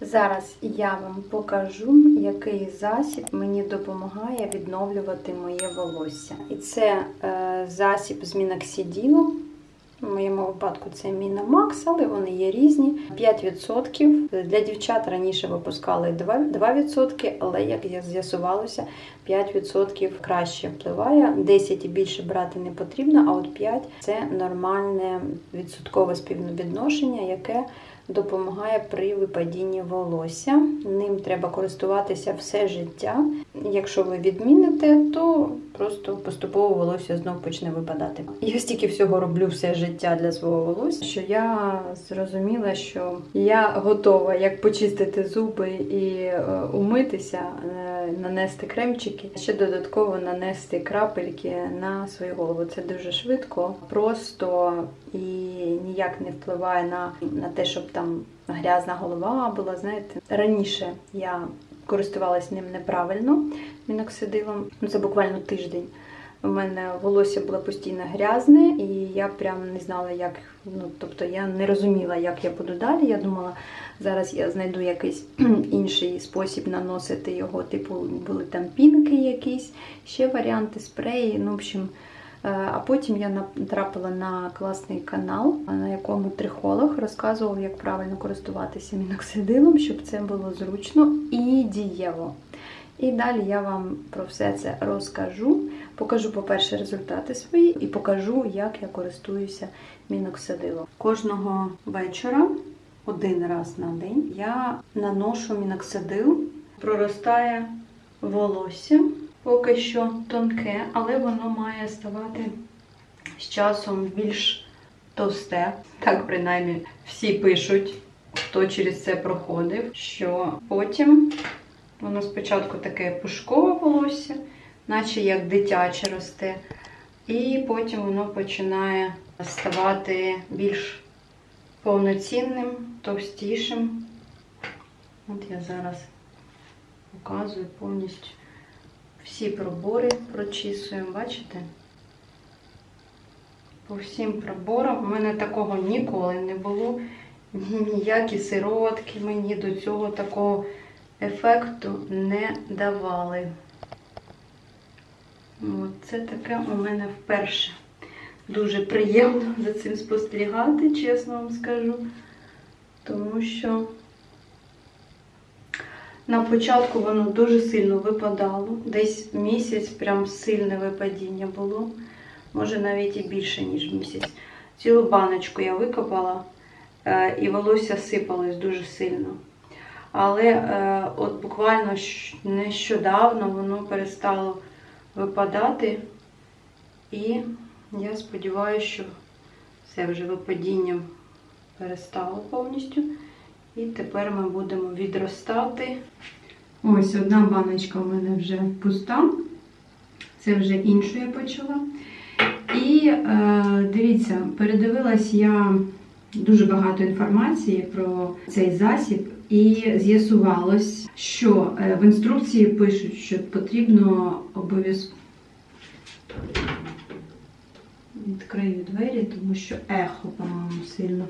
Зараз я вам покажу, який засіб мені допомагає відновлювати моє волосся. І це е, засіб з міноксиділом. В моєму випадку це Міномакс, але вони є різні. 5%. Для дівчат раніше випускали 2%, 2% але як з'ясувалося, 5% краще впливає. 10 і більше брати не потрібно, а от 5 це нормальне відсоткове співвідношення, яке допомагає при випадінні волосся. Ним треба користуватися все життя. Якщо ви відміните, то просто поступово волосся знов почне випадати. Я стільки всього роблю все життя для свого волосся, що я зрозуміла, що я готова як почистити зуби і е, умитися, е, нанести кремчики, ще додатково нанести крапельки на свою голову. Це дуже швидко, просто і ніяк не впливає на, на те, щоб там грязна голова була. Знаєте, раніше я користувалась ним неправильно міноксидилом. Ну це буквально тиждень. У мене волосся було постійно грязне, і я прям не знала, як. Ну тобто я не розуміла, як я буду далі. Я думала, зараз я знайду якийсь інший спосіб наносити його. Типу, були там пінки якісь, ще варіанти спреї. Ну, в общем. Е, А потім я натрапила на класний канал, на якому трихолог розказував, як правильно користуватися міноксидилом, щоб це було зручно і дієво. І далі я вам про все це розкажу. Покажу, по-перше, результати свої і покажу, як я користуюся міноксидилом. Кожного вечора, один раз на день, я наношу міноксидил, проростає волосся. Поки що тонке, але воно має ставати з часом більш товсте. Так, принаймні, всі пишуть, хто через це проходив, що потім воно спочатку таке пушкове волосся, наче як дитяче росте, і потім воно починає ставати більш повноцінним, товстішим. От я зараз показую повністю. Всі пробори прочісуємо, бачите? По всім проборам. У мене такого ніколи не було. Ні, ніякі сироватки мені до цього такого ефекту не давали. От, це таке у мене вперше. Дуже приємно за цим спостерігати, чесно вам скажу. Тому що на початку воно дуже сильно випадало. Десь місяць прям сильне випадіння було. Може навіть і більше, ніж місяць. Цілу баночку я викопала, е, і волосся сипалось дуже сильно. Але е, от буквально нещодавно воно перестало випадати. І я сподіваюся, що все вже випадіння перестало повністю. І тепер ми будемо відростати. Ось одна баночка у мене вже пуста. Це вже іншу я почала. І е, дивіться, передивилась я дуже багато інформації про цей засіб, і з'ясувалось, що е, в інструкції пишуть, що потрібно обов'язково. Відкрию двері, тому що ехо, по-моєму, сильно.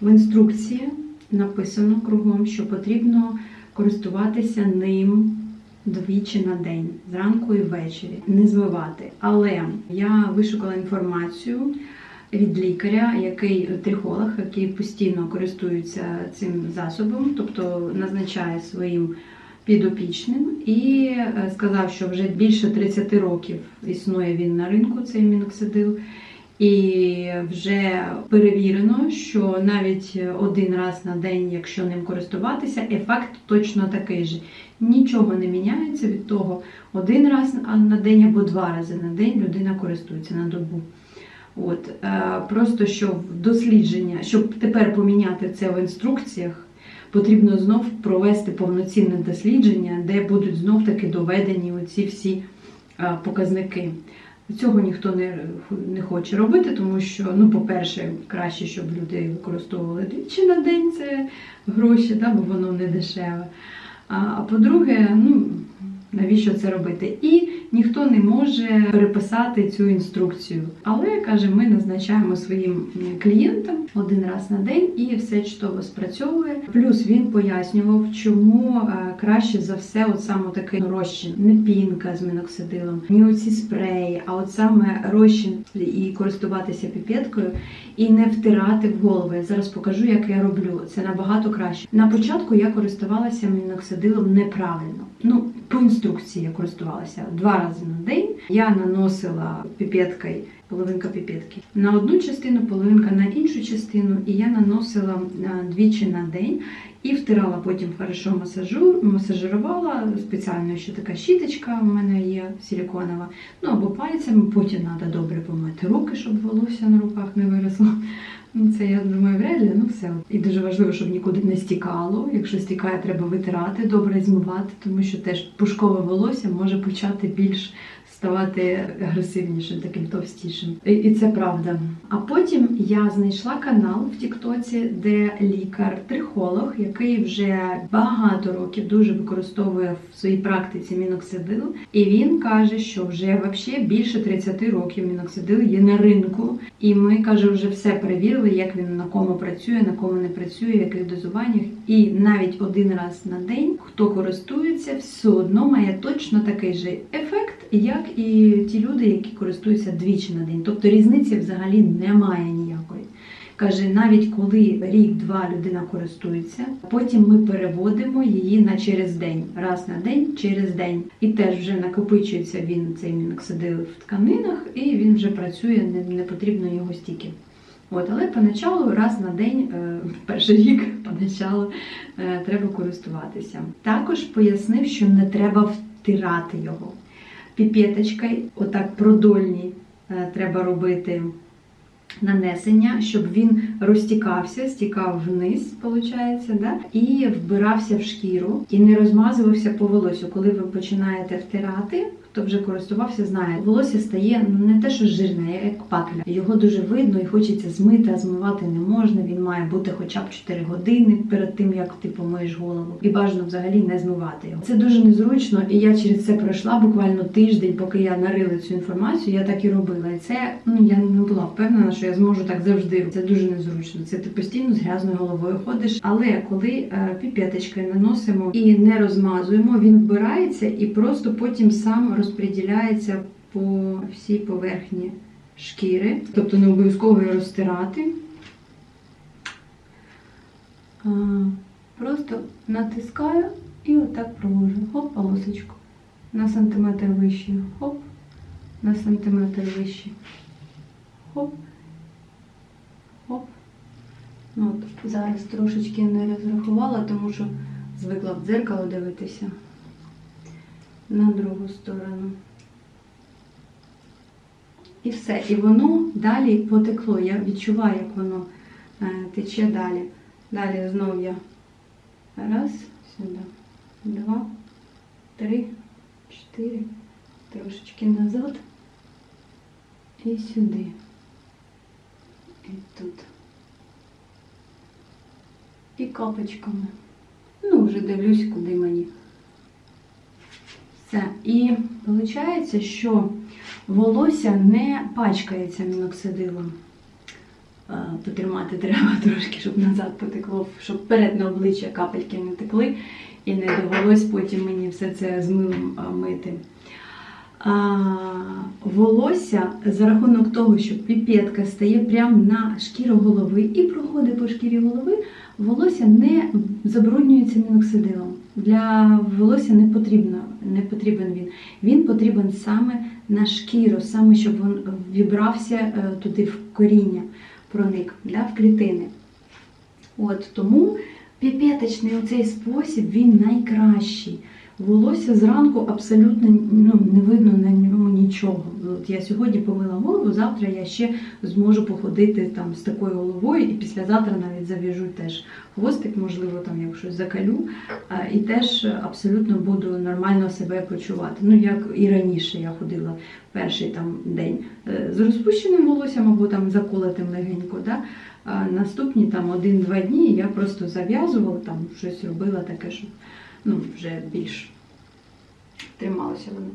В інструкції написано кругом, що потрібно користуватися ним двічі на день, зранку і ввечері, не змивати. Але я вишукала інформацію від лікаря, який трихолог, який постійно користується цим засобом, тобто назначає своїм підопічним, і е, сказав, що вже більше 30 років існує він на ринку, цей міноксидил. І вже перевірено, що навіть один раз на день, якщо ним користуватися, ефект точно такий же. Нічого не міняється від того, один раз на день або два рази на день людина користується на добу. От, е, просто щоб дослідження, щоб тепер поміняти це в інструкціях, потрібно знов провести повноцінне дослідження, де будуть знов таки доведені оці всі е, показники. Цього ніхто не, не хоче робити, тому що, ну, по-перше, краще, щоб люди використовували двічі на день це гроші, да, бо воно не дешеве. А, а по-друге, ну, навіщо це робити? І ніхто не може переписати цю інструкцію. Але каже, ми назначаємо своїм клієнтам один раз на день і все чудово спрацьовує. Плюс він пояснював, чому е, краще за все, от саме такий розчин, не пінка з міноксидилом, ні оці спреї, а от саме розчин і користуватися піпеткою і не втирати в голову. Я зараз покажу, як я роблю. Це набагато краще. На початку я користувалася міноксидилом неправильно. Ну, по інструкції я користувалася два рази на день. Я наносила піпеткою половинка піпетки на одну частину, половинка на іншу частину, і я наносила е, двічі на день. І втирала потім хорошо масажу, масажирувала спеціально ще така щіточка у мене є силіконова. Ну або пальцями, потім треба добре помити руки, щоб волосся на руках не виросло. Ну, це я думаю, вряд ли, ну все. І дуже важливо, щоб нікуди не стікало. Якщо стікає, треба витирати, добре змивати, тому що теж пушкове волосся може почати більш ставати агресивнішим, таким товстішим. І, це правда. А потім я знайшла канал в Тіктоці, де лікар-трихолог, який вже багато років дуже використовує в своїй практиці міноксидил. І він каже, що вже вообще більше 30 років міноксидил є на ринку. І ми каже, вже все перевірили, як він на кому працює, на кому не працює, в яких дозуваннях. І навіть один раз на день, хто користується, все одно має точно такий же ефект, як і ті люди, які користуються двічі на день. Тобто різниці взагалі немає ніякої. Каже, навіть коли рік-два людина користується, потім ми переводимо її на через день, раз на день, через день. І теж вже накопичується він цей міноксидил в тканинах, і він вже працює, не, не потрібно його стільки. От, але поначалу раз на день, е, перший рік поначалу е, треба користуватися. Також пояснив, що не треба втирати його. Піпеточкою, отак продольні е, треба робити нанесення, щоб він розтікався, стікав вниз, виходить, да? і вбирався в шкіру і не розмазувався по волосю. Коли ви починаєте втирати, хто вже користувався, знає, волосся стає не те, що жирне, як патля. Його дуже видно і хочеться змити, а змивати не можна. Він має бути хоча б 4 години перед тим, як ти помиєш голову. І бажано взагалі не змивати його. Це дуже незручно, і я через це пройшла буквально тиждень, поки я нарила цю інформацію. Я так і робила. І це ну я не була впевнена, що я зможу так завжди. Це дуже незручно. Це ти постійно з грязною головою ходиш. Але коли е, піпеточкою наносимо і не розмазуємо, він вбирається і просто потім сам розподіляється по всій поверхні шкіри. Тобто не обов'язково його розтирати. Просто натискаю і отак провожу. Хоп, полосочку. На сантиметр вище. Хоп. На сантиметр вище. Хоп. Хоп. Ну, от, зараз трошечки не розрахувала, тому що звикла в дзеркало дивитися на другу сторону. І все. І воно далі потекло. Я відчуваю, як воно е, тече далі. Далі знову я раз, сюди, два, три, чотири, трошечки назад і сюди. І тут. І капочками. Ну, вже дивлюсь, куди мені. Все. І виходить, що волосся не пачкається міноксидилом. Е, Потримати треба трошки, щоб назад потекло, щоб вперед на обличчя капельки не текли і не довелось потім мені все це з милом е, мити. А, волосся за рахунок того, що піпетка стає прямо на шкіру голови і проходить по шкірі голови, волосся не забруднюється міноксидилом. Для волосся не потрібно, не потрібен він. Він потрібен саме на шкіру, саме щоб він вібрався е, туди в коріння, проник да, в клітини. От тому піпеточний оцей спосіб він найкращий. Волосся зранку абсолютно ну, не видно на ньому нічого. От я сьогодні помила голову, завтра я ще зможу походити там з такою головою, і післязавтра навіть зав'яжу теж хвостик, можливо, там як щось закалю, і теж абсолютно буду нормально себе почувати. Ну як і раніше я ходила перший там день е, з розпущеним волоссям або там заколотим легенько. Да? А наступні там один-два дні я просто зав'язувала, там щось робила таке, щоб ну, вже більш трималося воно.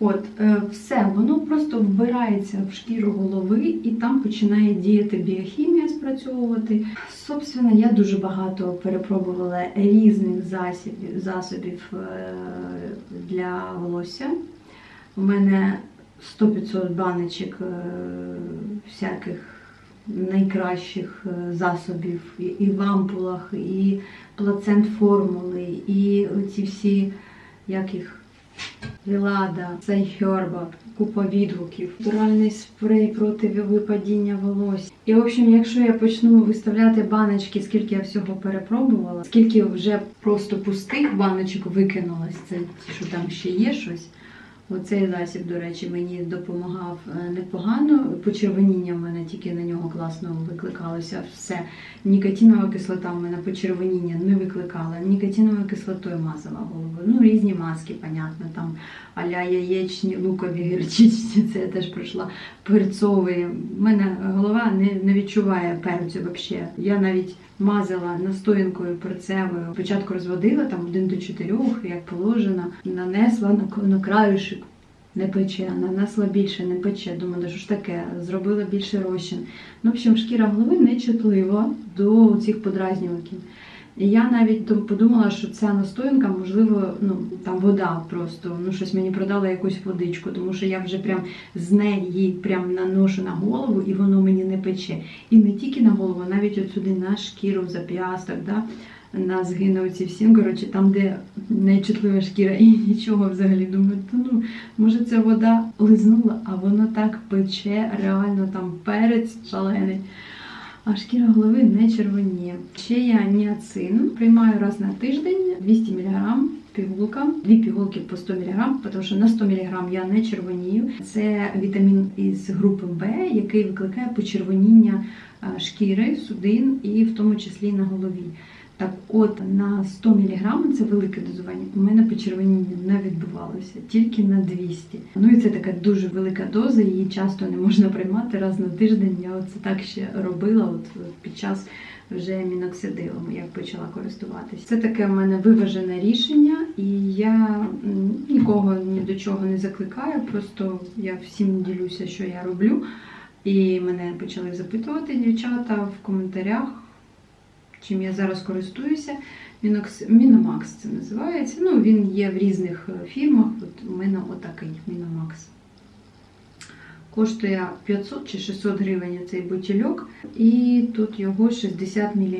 От, е, все, воно просто вбирається в шкіру голови і там починає діяти біохімія спрацьовувати. Собственно, я дуже багато перепробувала різних засобів, засобів е, для волосся. У мене 100-500 баночок е, всяких найкращих засобів і в ампулах, і плацент формули, і ці всі, як їх, Вілада, Сайхерба, купа відгуків, натуральний спрей проти випадіння волосся. І в общем, якщо я почну виставляти баночки, скільки я всього перепробувала, скільки вже просто пустих баночок викинулось, це що там ще є щось. Оцей засіб, до речі, мені допомагав е, непогано. Почервоніння в мене тільки на нього класно викликалося все. Нікотинова кислота в мене почервоніння не викликала. Нікотиновою кислотою мазала голову. Ну, різні маски, понятно, там аля яєчні, лукові, гірчичні, це я теж пройшла. Перцові. У мене голова не, не відчуває перцю взагалі. Я навіть мазала настоянкою перцевою. Спочатку розводила там один до чотирьох, як положено, нанесла на, на краюшик. Не пече, нанесла більше, не пече. Думаю, «Да що ж таке, зробила більше розчин. Ну, в общем, шкіра голови не чутлива до цих подразнюваків. І я навіть подумала, що ця настоянка, можливо, ну там вода просто. Ну, щось мені продала якусь водичку, тому що я вже прям з неї прям наношу на голову, і воно мені не пече. І не тільки на голову, а навіть от сюди на шкіру, зап'ясток, да? на згини оці всім, коротше, там, де нечутлива шкіра, і нічого взагалі. Думаю, ну, може ця вода лизнула, а воно так пече, реально там перець шалений. А шкіра голови не червоніє. Ще я ніацин приймаю раз на тиждень 200 мг пігулка, дві пігулки по 100 мг, тому що на 100 мг я не червонію. Це вітамін із групи Б, який викликає почервоніння е, шкіри, судин і в тому числі на голові. Так, от на 100 мг це велике дозування. У мене почервоніння не відбувалося, тільки на 200. Ну і це така дуже велика доза, її часто не можна приймати раз на тиждень. Я оце так ще робила от під час вже міноксидилом, як почала користуватися. Це таке в мене виважене рішення, і я нікого ні до чого не закликаю. Просто я всім ділюся, що я роблю. І мене почали запитувати дівчата в коментарях чим я зараз користуюся. Мінокс... Міномакс це називається. Ну, він є в різних е, фірмах. От у мене отакий Міномакс. Коштує 500 чи 600 гривень цей бутильок, і тут його 60 мл.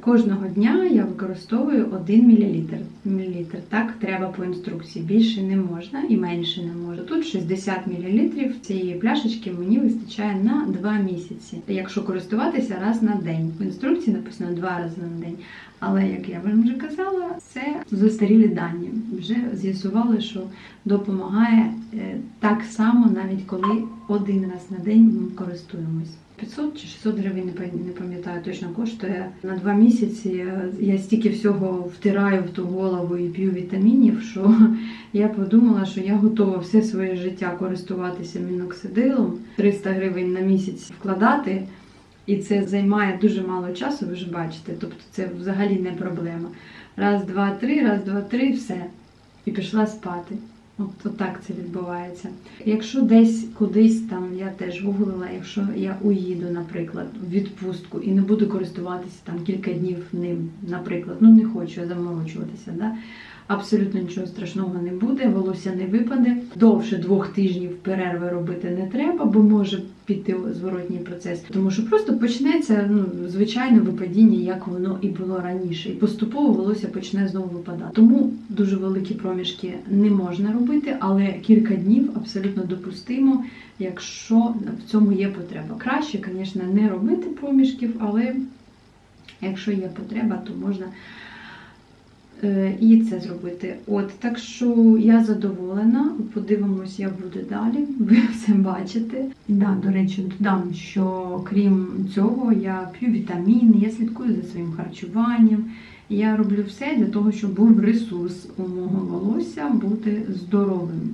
Кожного дня я використовую 1 мл. мл. Так треба по інструкції. Більше не можна і менше не можна. Тут 60 мл цієї пляшечки мені вистачає на 2 місяці. Якщо користуватися раз на день. В інструкції написано 2 рази на день. Але як я вам вже казала, це застарілі дані. Вже з'ясували, що допомагає так само, навіть коли один раз на день ми користуємось. 500 чи 600 гривень, не пам'ятаю, точно коштує на два місяці. е, Я стільки всього втираю в ту голову і п'ю вітамінів, що я подумала, що я готова все своє життя користуватися міноксидилом, 300 гривень на місяць вкладати. І це займає дуже мало часу, ви ж бачите. Тобто це взагалі не проблема. Раз, два, три, раз, два, три, все. І пішла спати. От, так це відбувається. Якщо десь кудись там я теж гуглила, якщо я уїду, наприклад, в відпустку і не буду користуватися там кілька днів ним, наприклад, ну не хочу заморочуватися, да? Абсолютно нічого страшного не буде, волосся не випаде. Довше двох тижнів перерви робити не треба, бо може піти зворотній процес, тому що просто почнеться ну звичайне випадіння, як воно і було раніше, і поступово волосся почне знову випадати. Тому дуже великі проміжки не можна робити, але кілька днів абсолютно допустимо, якщо в цьому є потреба. Краще, звісно, не робити проміжків, але якщо є потреба, то можна. Е, І це зробити. От так що я задоволена. Подивимось, як буде далі. Ви все бачите. Да, до речі, додам, що крім цього, я п'ю вітаміни, я слідкую за своїм харчуванням. Я роблю все для того, щоб був ресурс у мого волосся бути здоровим.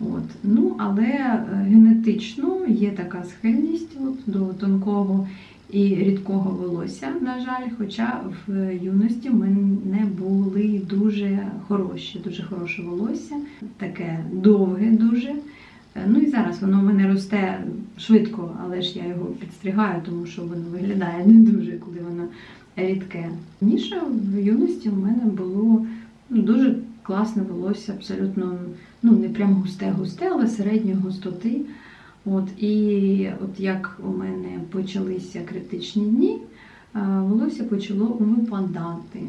От. Ну, але е, генетично є така схильність от, до тонкого. І рідкого волосся, на жаль. Хоча в юності в мене були дуже хороші, дуже хороше волосся, таке довге дуже. Ну і зараз воно в мене росте швидко, але ж я його підстригаю, тому що воно виглядає не дуже, коли воно рідке. Раніше в юності у мене було ну, дуже класне волосся, абсолютно ну не прям густе-густе, але середньої густоти. От, і от як у мене почалися критичні дні, е, волосся почало випадати.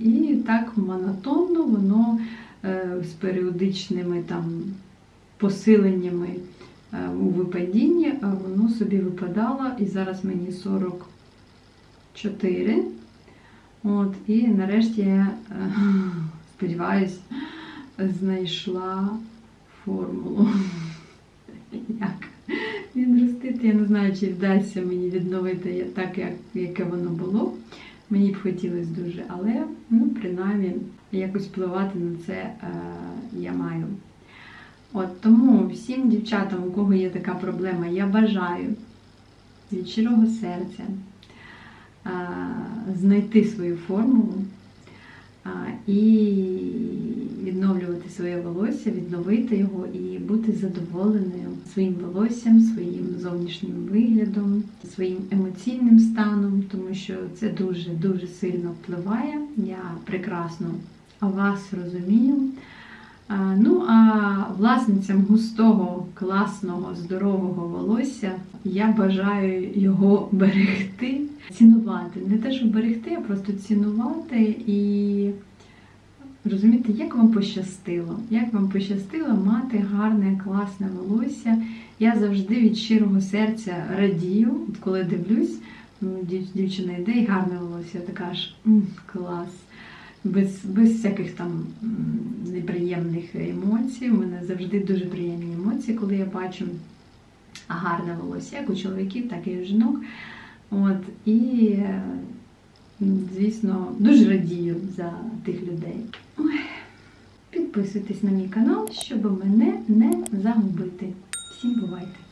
І так монотонно воно е, з періодичними там посиленнями е, у випадінні, воно собі випадало, і зараз мені 44. От, і нарешті я сподіваюсь, знайшла формулу. Як він ростити. Я не знаю, чи вдасться мені відновити так, як, яке воно було. Мені б хотілося дуже, але ну, принаймні якось впливати на це е, я маю. От тому всім дівчатам, у кого є така проблема, я бажаю від щирого серця е, знайти свою формулу а, і відновлювати своє волосся, відновити його і бути задоволеною своїм волоссям, своїм зовнішнім виглядом, своїм емоційним станом, тому що це дуже дуже сильно впливає. Я прекрасно вас розумію. Ну, а власницям густого, класного, здорового волосся я бажаю його берегти, цінувати. Не те, що берегти, а просто цінувати і розуміти, як вам пощастило, як вам пощастило мати гарне, класне волосся. Я завжди від щирого серця радію, от коли дивлюсь, ну, дів- дівчина йде і гарне волосся, така ж клас без, без всяких там неприємних емоцій. У мене завжди дуже приємні емоції, коли я бачу гарне волосся, як у чоловіків, так і у жінок. От, і, е, звісно, дуже радію за тих людей. Підписуйтесь на мій канал, щоб мене не загубити. Всім бувайте!